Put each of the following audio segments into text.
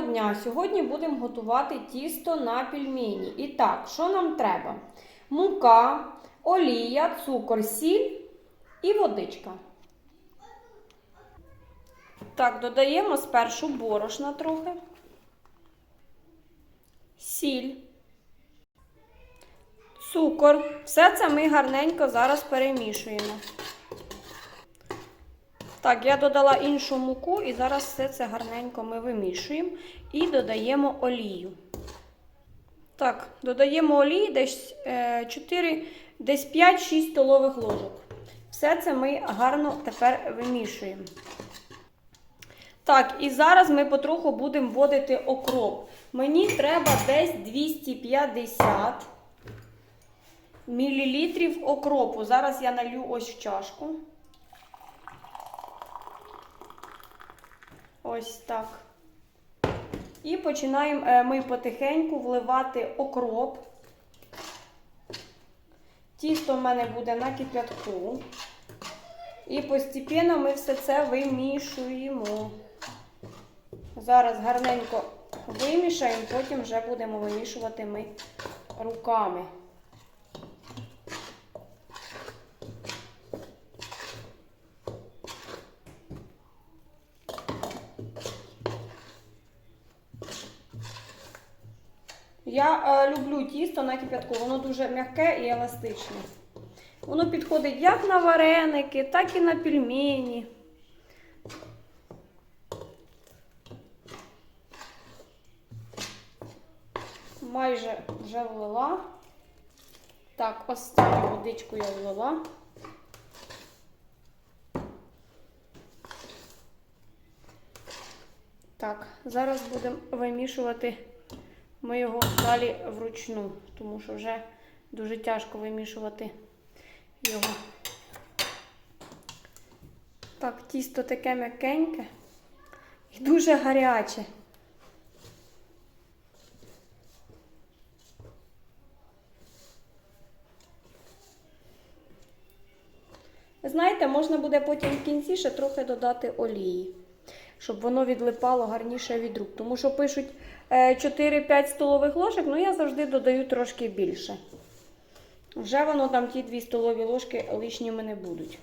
Дня! Сьогодні будемо готувати тісто на пельмені. І так, що нам треба? Мука, олія, цукор, сіль і водичка. Так, додаємо спершу борошна трохи, сіль, цукор. Все це ми гарненько зараз перемішуємо. Так, я додала іншу муку і зараз все це гарненько ми вимішуємо і додаємо олію. Так, додаємо олії десь е, 4, десь 5-6 столових ложок. Все це ми гарно тепер вимішуємо. Так, і зараз ми потроху будемо вводити окроп. Мені треба десь 250 мл окропу. Зараз я налью ось в чашку. Ось так. І починаємо е, ми потихеньку вливати окроп. Tісто в мене буде на кип'ятку. І постійно ми все це вимішуємо. Зараз гарненько вимішаємо, потім вже будемо вимішувати ми руками. Я е, люблю тісто на кип'ятку, воно дуже м'яке і еластичне. Воно підходить як на вареники, так і на пельмені. Майже вже влила. Так, останню водичку я влила. Так, зараз будемо вимішувати ми його далі вручну, тому що вже дуже тяжко вимішувати його. Так, тісто таке м'якеньке і дуже гаряче. Знаєте, можна буде потім в кінці ще трохи додати олії, щоб воно відлипало гарніше від рук. Тому що пишуть 4-5 столових ложок, ну я завжди додаю трошки більше. Вже воно там ті 2 столові ложки лишніми не будуть.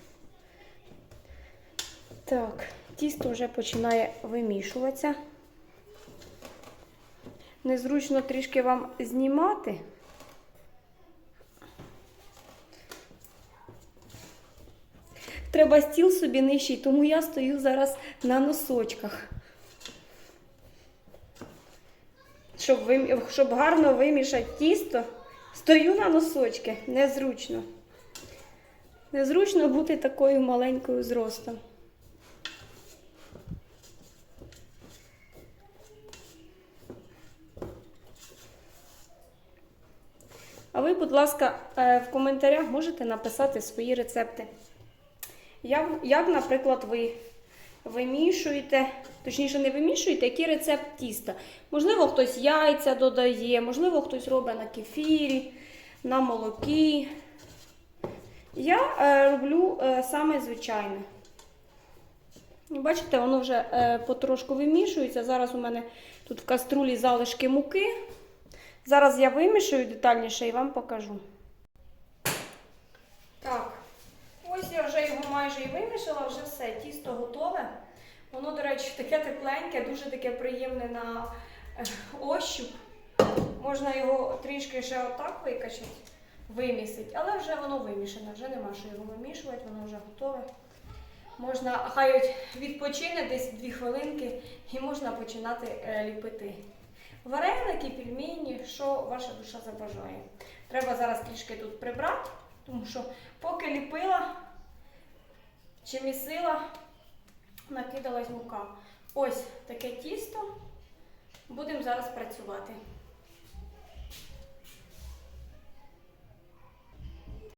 Так, тісто вже починає вимішуватися. Незручно трішки вам знімати. Треба стіл собі нижчий, тому я стою зараз на носочках. Щоб, вим... Щоб гарно вимішати тісто, стою на носочки. Незручно. Незручно бути такою маленькою зростом. А ви, будь ласка, е, в коментарях можете написати свої рецепти. Як, як, наприклад, ви вимішуєте, точніше, не вимішуєте, який рецепт тіста. Можливо, хтось яйця додає, можливо, хтось робить на кефірі, на молокі. Я е, роблю е, саме звичайне. Бачите, воно вже е, потрошку вимішується. Зараз у мене тут в каструлі залишки муки. Зараз я вимішую детальніше і вам покажу. Так. Ось я вже його майже і вимішала, вже все, тісто готове. Воно, до речі, таке тепленьке, дуже таке приємне на е, ощуп. Можна його трішки ще отак викачати, вимісити, але вже воно вимішане, вже нема що його вимішувати, воно вже готове. Можна, хай відпочине десь 2 хвилинки і можна починати е, ліпити. Вареники, пельмені, що ваша душа забажає. Треба зараз трішки тут прибрати. Тому що поки ліпила чи місила, накидалась мука. Ось таке тісто. Будемо зараз працювати.